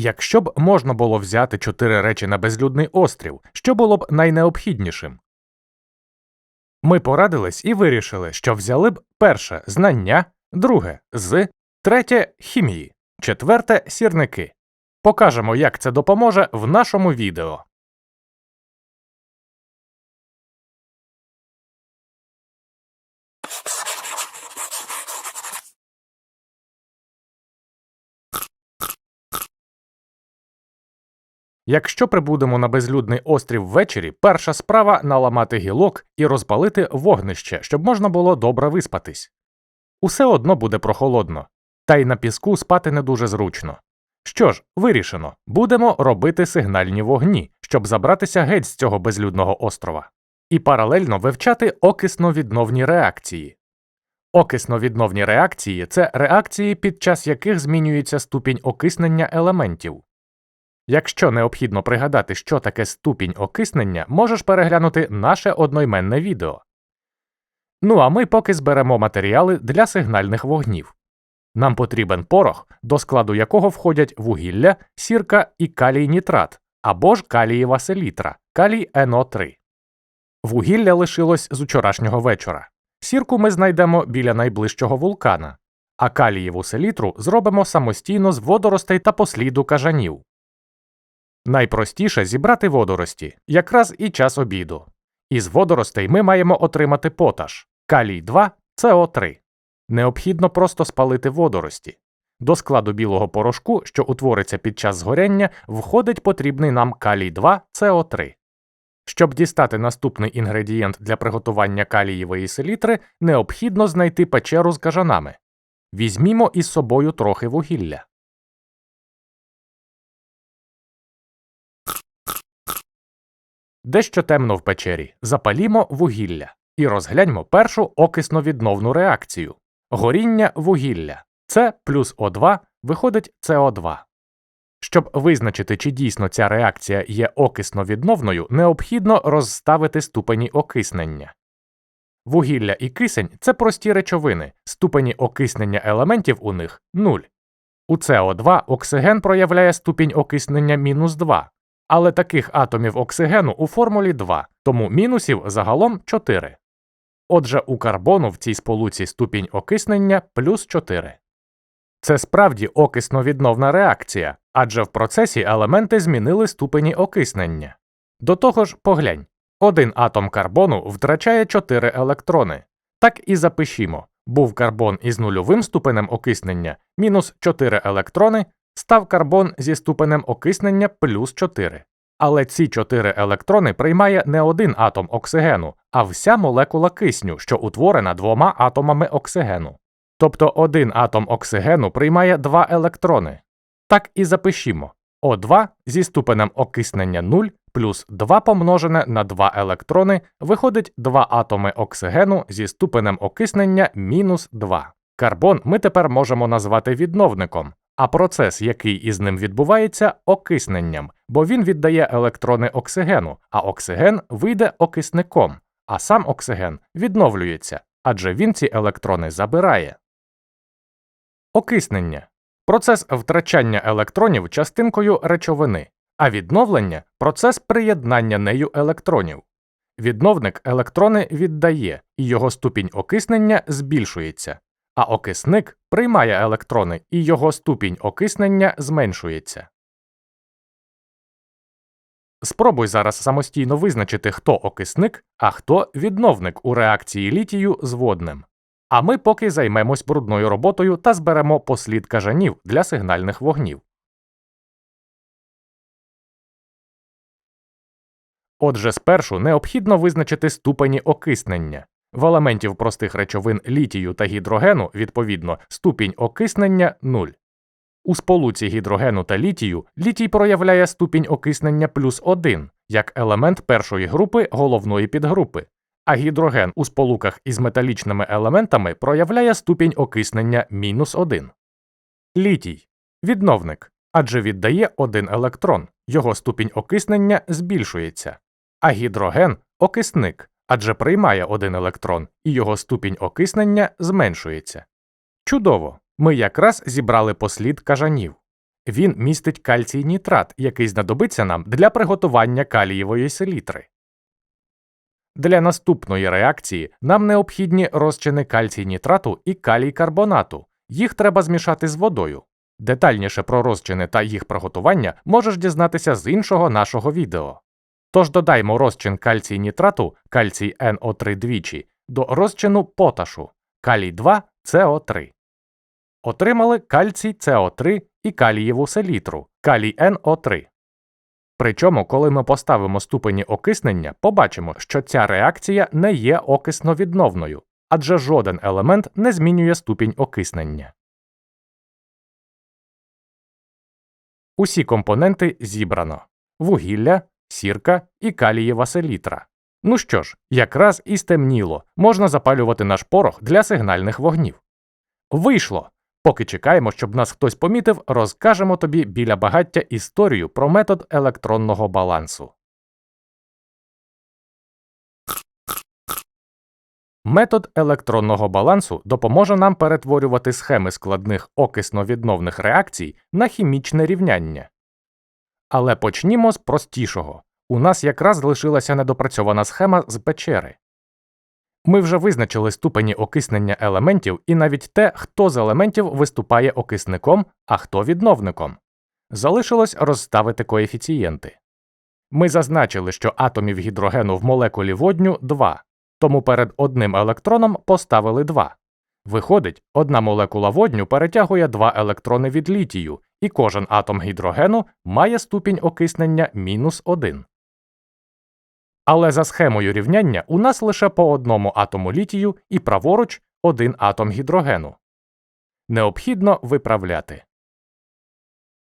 Якщо б можна було взяти чотири речі на безлюдний острів, що було б найнеобхіднішим? Ми порадились і вирішили, що взяли б перше знання, друге з, третє хімії, четверте сірники. Покажемо, як це допоможе в нашому відео. Якщо прибудемо на безлюдний острів ввечері, перша справа наламати гілок і розпалити вогнище, щоб можна було добре виспатись. Усе одно буде прохолодно, та й на піску спати не дуже зручно. Що ж, вирішено, будемо робити сигнальні вогні, щоб забратися геть з цього безлюдного острова, і паралельно вивчати окисно-відновні реакції. Окисно-відновні реакції це реакції, під час яких змінюється ступінь окиснення елементів. Якщо необхідно пригадати, що таке ступінь окиснення, можеш переглянути наше одноіменне відео. Ну а ми поки зберемо матеріали для сигнальних вогнів. Нам потрібен порох, до складу якого входять вугілля, сірка і калій нітрат або ж калієва селітра, калій НО3. Вугілля лишилось з учорашнього вечора. Сірку ми знайдемо біля найближчого вулкана, а калієву селітру зробимо самостійно з водоростей та посліду кажанів. Найпростіше зібрати водорості, якраз і час обіду. Із водоростей ми маємо отримати поташ калій 2 СО3. Необхідно просто спалити водорості. До складу білого порошку, що утвориться під час згоряння, входить потрібний нам калій 2 СО3. Щоб дістати наступний інгредієнт для приготування калієвої селітри, необхідно знайти печеру з кажанами. Візьмімо із собою трохи вугілля. Дещо темно в печері, запалімо вугілля і розгляньмо першу окисно-відновну реакцію горіння вугілля С плюс О2 виходить СО2. Щоб визначити, чи дійсно ця реакція є окисно-відновною, необхідно розставити ступені окиснення. Вугілля і кисень це прості речовини, ступені окиснення елементів у них 0. У СО2 оксиген проявляє ступінь окиснення мінус 2, але таких атомів оксигену у формулі 2, тому мінусів загалом 4. Отже, у карбону в цій сполуці ступінь окиснення плюс 4. Це справді окисно-відновна реакція, адже в процесі елементи змінили ступені окиснення. До того ж, поглянь, один атом карбону втрачає 4 електрони. Так і запишімо був карбон із нульовим ступенем окиснення мінус 4 електрони, став карбон зі ступенем окиснення плюс 4. Але ці 4 електрони приймає не один атом оксигену, а вся молекула кисню, що утворена двома атомами оксигену. Тобто один атом оксигену приймає 2 електрони. Так і запишімо О2 зі ступенем окиснення 0 плюс 2 помножене на 2 електрони виходить 2 атоми оксигену зі ступенем окиснення мінус 2. Карбон ми тепер можемо назвати відновником, а процес, який із ним відбувається, окисненням, бо він віддає електрони оксигену, а оксиген вийде окисником, а сам оксиген відновлюється, адже він ці електрони забирає. Окиснення процес втрачання електронів частинкою речовини, а відновлення процес приєднання нею електронів. Відновник електрони віддає, і його ступінь окиснення збільшується, а окисник приймає електрони, і його ступінь окиснення зменшується. Спробуй зараз самостійно визначити, хто окисник, а хто відновник у реакції літію з водним. А ми поки займемось брудною роботою та зберемо послід кажанів для сигнальних вогнів. Отже, спершу необхідно визначити ступені окиснення. В елементів простих речовин літію та гідрогену, відповідно, ступінь окиснення 0. У сполуці гідрогену та літію літій проявляє ступінь окиснення плюс 1 як елемент першої групи головної підгрупи, а гідроген у сполуках із металічними елементами проявляє ступінь окиснення мінус 1. Літій відновник, адже віддає один електрон, його ступінь окиснення збільшується, а гідроген окисник, адже приймає один електрон, і його ступінь окиснення зменшується. Чудово! Ми якраз зібрали послід кажанів. Він містить кальцій нітрат, який знадобиться нам для приготування калієвої селітри. Для наступної реакції нам необхідні розчини кальцій нітрату і калій карбонату. Їх треба змішати з водою. Детальніше про розчини та їх приготування можеш дізнатися з іншого нашого відео. Тож додаймо розчин кальцій нітрату, кальцій НО3 двічі, до розчину поташу, калій 2 СО3. Отримали кальцій СО3 і калієву селітру, калій НО3. Причому, коли ми поставимо ступені окиснення, побачимо, що ця реакція не є окисно-відновною, адже жоден елемент не змінює ступінь окиснення. Усі компоненти зібрано вугілля, сірка і калієва селітра. Ну що ж, якраз і стемніло, можна запалювати наш порох для сигнальних вогнів. Вийшло! Поки чекаємо, щоб нас хтось помітив, розкажемо тобі біля багаття історію про метод електронного балансу. Метод електронного балансу допоможе нам перетворювати схеми складних окисно-відновних реакцій на хімічне рівняння. Але почнімо з простішого. У нас якраз залишилася недопрацьована схема з печери. Ми вже визначили ступені окиснення елементів і навіть те, хто з елементів виступає окисником, а хто відновником. Залишилось розставити коефіцієнти. Ми зазначили, що атомів гідрогену в молекулі водню 2, тому перед одним електроном поставили 2. Виходить, одна молекула водню перетягує два електрони від літію, і кожен атом гідрогену має ступінь окиснення мінус 1. Але за схемою рівняння у нас лише по одному атому літію і праворуч один атом гідрогену. Необхідно виправляти.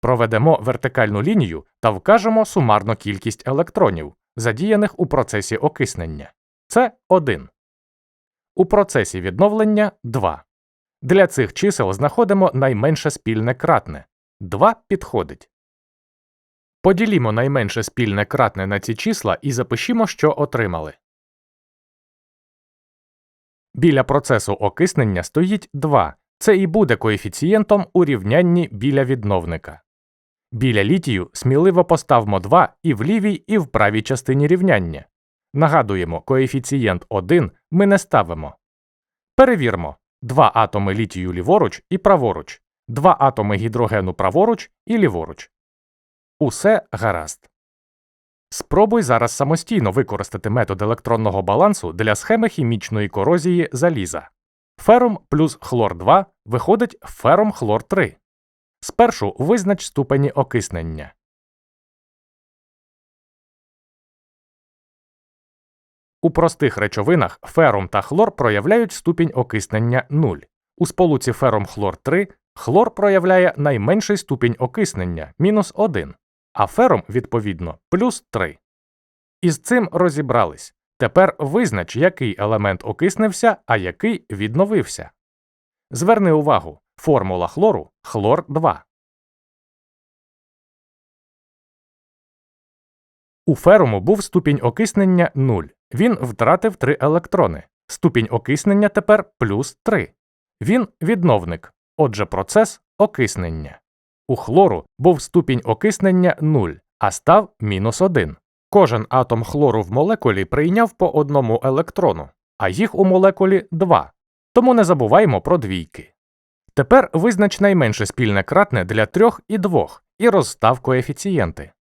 Проведемо вертикальну лінію та вкажемо сумарну кількість електронів, задіяних у процесі окиснення. Це 1. У процесі відновлення 2. Для цих чисел знаходимо найменше спільне кратне. 2 підходить. Поділімо найменше спільне кратне на ці числа і запишімо, що отримали. Біля процесу окиснення стоїть 2. Це і буде коефіцієнтом у рівнянні біля відновника. Біля літію сміливо поставмо 2 і в лівій, і в правій частині рівняння. Нагадуємо, коефіцієнт 1 ми не ставимо. Перевірмо два атоми літію ліворуч і праворуч, два атоми гідрогену праворуч і ліворуч. Усе гаразд. Спробуй зараз самостійно використати метод електронного балансу для схеми хімічної корозії заліза. Ферум плюс хлор 2 виходить ферум хлор 3. Спершу визнач ступені окиснення. У простих речовинах ферум та хлор проявляють ступінь окиснення 0. У сполуці ферум хлор 3 хлор проявляє найменший ступінь окиснення мінус 1 а фером, відповідно, плюс 3. Із цим розібрались. Тепер визнач, який елемент окиснився, а який відновився. Зверни увагу, формула хлору хлор 2. У феруму був ступінь окиснення 0. Він втратив 3 електрони. Ступінь окиснення тепер плюс 3. Він відновник. Отже, процес окиснення. У хлору був ступінь окиснення 0, а став мінус 1. Кожен атом хлору в молекулі прийняв по одному електрону, а їх у молекулі 2. Тому не забуваймо про двійки. Тепер визнач найменше спільне кратне для трьох і двох і розстав коефіцієнти.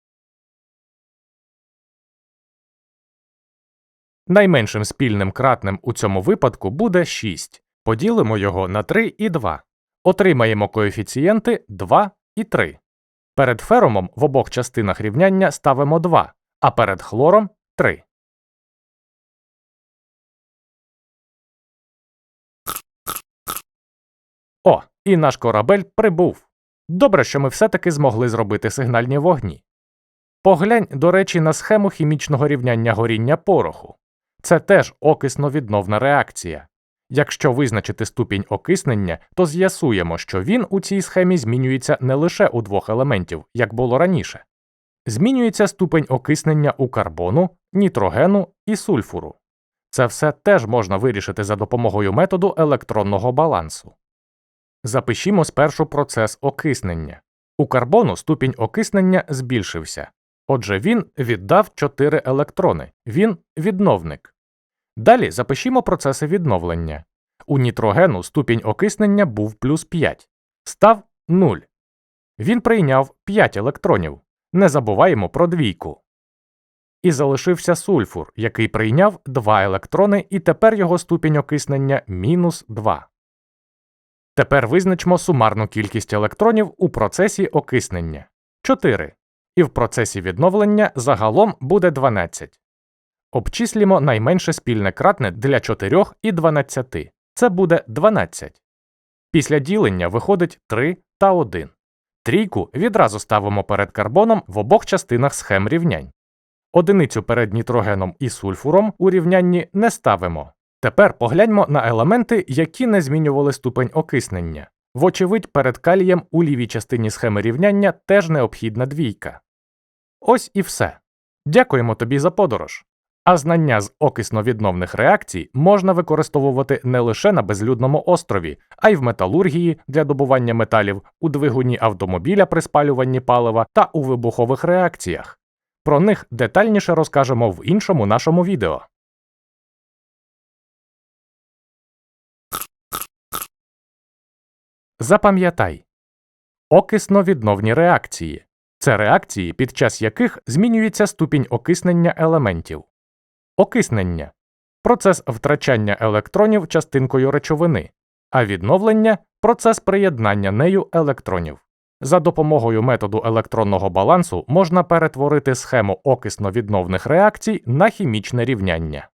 Найменшим спільним кратнем у цьому випадку буде 6. Поділимо його на 3 і 2. Отримаємо коефіцієнти 2 і 3. Перед феромом в обох частинах рівняння ставимо 2, а перед хлором 3. О, і наш корабель прибув. Добре, що ми все-таки змогли зробити сигнальні вогні. Поглянь, до речі, на схему хімічного рівняння горіння пороху. Це теж окисно відновна реакція. Якщо визначити ступінь окиснення, то з'ясуємо, що він у цій схемі змінюється не лише у двох елементів, як було раніше. Змінюється ступень окиснення у карбону, нітрогену і сульфуру. Це все теж можна вирішити за допомогою методу електронного балансу. Запишімо спершу процес окиснення. У карбону ступінь окиснення збільшився. Отже, він віддав 4 електрони. Він відновник. Далі запишімо процеси відновлення. У нітрогену ступінь окиснення був плюс 5. Став 0. Він прийняв 5 електронів. Не забуваємо про двійку. І залишився сульфур, який прийняв 2 електрони, і тепер його ступінь окиснення мінус 2. Тепер визначмо сумарну кількість електронів у процесі окиснення 4. І в процесі відновлення загалом буде 12. Обчислімо найменше спільне кратне для 4 і 12. Це буде 12. Після ділення виходить 3 та 1. Трійку відразу ставимо перед карбоном в обох частинах схем рівнянь. Одиницю перед нітрогеном і сульфуром у рівнянні не ставимо. Тепер погляньмо на елементи, які не змінювали ступень окиснення. Вочевидь, перед калієм у лівій частині схеми рівняння теж необхідна двійка. Ось і все. Дякуємо тобі за подорож. А знання з окисно-відновних реакцій можна використовувати не лише на безлюдному острові, а й в металургії для добування металів, у двигуні автомобіля при спалюванні палива та у вибухових реакціях. Про них детальніше розкажемо в іншому нашому відео. Запам'ятай окисно-відновні реакції це реакції, під час яких змінюється ступінь окиснення елементів. Окиснення процес втрачання електронів частинкою речовини, а відновлення процес приєднання нею електронів. За допомогою методу електронного балансу можна перетворити схему окисно-відновних реакцій на хімічне рівняння.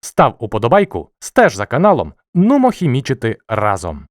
Став уподобайку, стеж за каналом, нумо хімічити разом.